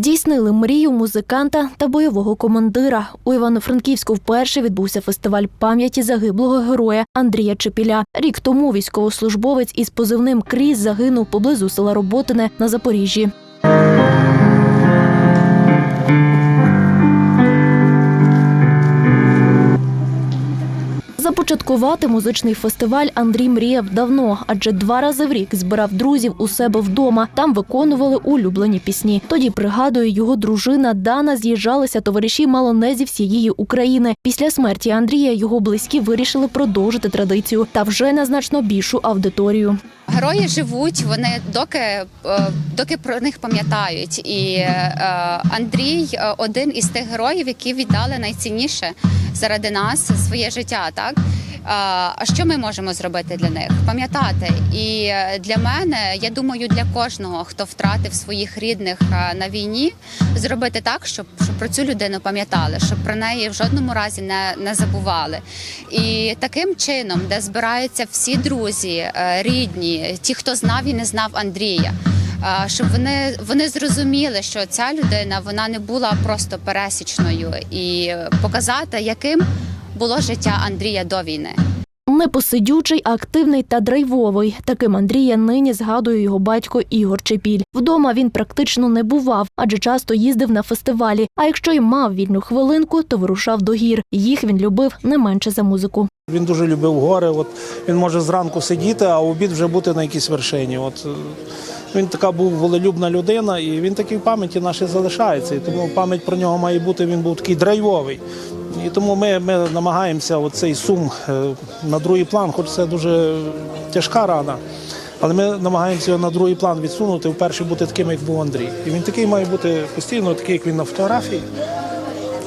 Здійснили мрію музиканта та бойового командира. У Івано-Франківську вперше відбувся фестиваль пам'яті загиблого героя Андрія Чепіля. Рік тому військовослужбовець із позивним Кріс загинув поблизу села Роботине на Запоріжжі. Започаткувати музичний фестиваль Андрій мріяв давно, адже два рази в рік збирав друзів у себе вдома. Там виконували улюблені пісні. Тоді пригадує його дружина Дана. З'їжджалися товариші мало не зі всієї України. Після смерті Андрія його близькі вирішили продовжити традицію та вже на значно більшу аудиторію. Герої живуть, вони доки, е, доки про них пам'ятають. І е, Андрій е, один із тих героїв, які віддали найцінніше заради нас своє життя. Так А, що ми можемо зробити для них? Пам'ятати. І е, для мене, я думаю, для кожного, хто втратив своїх рідних е, на війні, зробити так, щоб, щоб про цю людину пам'ятали, щоб про неї в жодному разі не, не забували. І таким чином, де збираються всі друзі, е, рідні, ті, хто знав і не знав Андрія. Щоб вони, вони зрозуміли, що ця людина вона не була просто пересічною, і показати, яким було життя Андрія до війни. Непосидючий, активний та драйвовий. Таким Андрія нині згадує його батько Ігор Чепіль. Вдома він практично не бував, адже часто їздив на фестивалі. А якщо й мав вільну хвилинку, то вирушав до гір. Їх він любив не менше за музику. Він дуже любив гори. От він може зранку сидіти, а обід вже бути на якійсь вершині. От е, він така був волелюбна людина, і він такий в пам'яті нашій залишається. І тому пам'ять про нього має бути. Він був такий драйвовий. І тому ми, ми намагаємося оцей сум е, на другий план, хоч це дуже тяжка рана. Але ми намагаємося його на другий план відсунути, вперше бути таким, як був Андрій. І він такий має бути постійно, такий, як він на фотографії.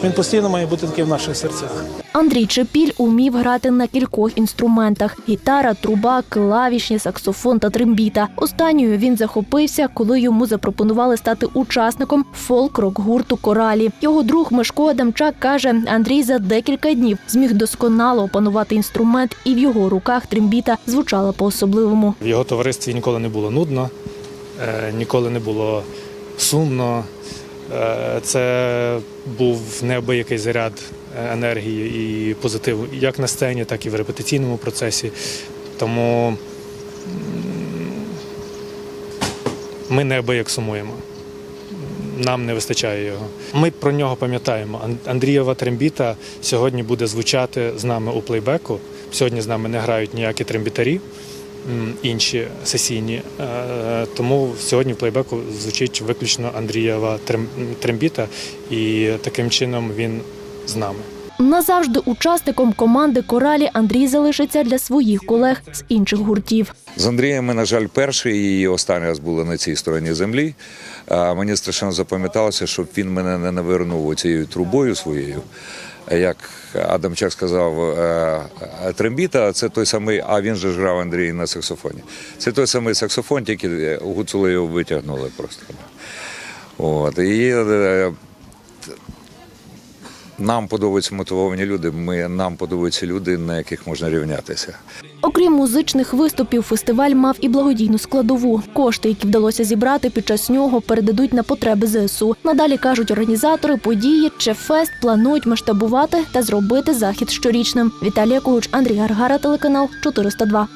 Він постійно має бути такий в наших серцях. Андрій Чепіль умів грати на кількох інструментах: гітара, труба, клавішні, саксофон та трембіта. Останньою він захопився, коли йому запропонували стати учасником фолк-рок гурту Коралі. Його друг Мишко Адамчак каже, Андрій за декілька днів зміг досконало опанувати інструмент, і в його руках трембіта звучала по-особливому. В його товаристві ніколи не було нудно, е, ніколи не було сумно. Е, Це був неабиякий заряд е, енергії і позитиву як на сцені, так і в репетиційному процесі. Тому ми неабияк сумуємо. Нам не вистачає його. Ми про нього пам'ятаємо. Андрієва трембіта сьогодні буде звучати з нами у плейбеку. Сьогодні з нами не грають ніякі трембітарі, інші сесійні. Е, Тому сьогодні в плейбеку звучить виключно Андрієва трем- трембіта, і таким чином він з нами. Назавжди учасником команди Коралі Андрій залишиться для своїх колег з інших гуртів. З Андрієм ми, на жаль, перший і останній раз були на цій стороні землі. А Мені страшенно запам'яталося, щоб він мене не навернув цією трубою своєю. Як Адамчак сказав, е, е, трембіта це той самий, а він же ж грав Андрій на саксофоні. Це той самий саксофон, тільки гуцули його витягнули просто. От. І е, нам подобаються мотивовані люди. Ми, нам подобаються люди, на яких можна рівнятися. Окрім музичних виступів, фестиваль мав і благодійну складову. Кошти, які вдалося зібрати під час нього, передадуть на потреби ЗСУ. Надалі кажуть організатори події, Чефест планують масштабувати та зробити захід щорічним. Віталія Кулуч, Андрій Гаргара, телеканал 402.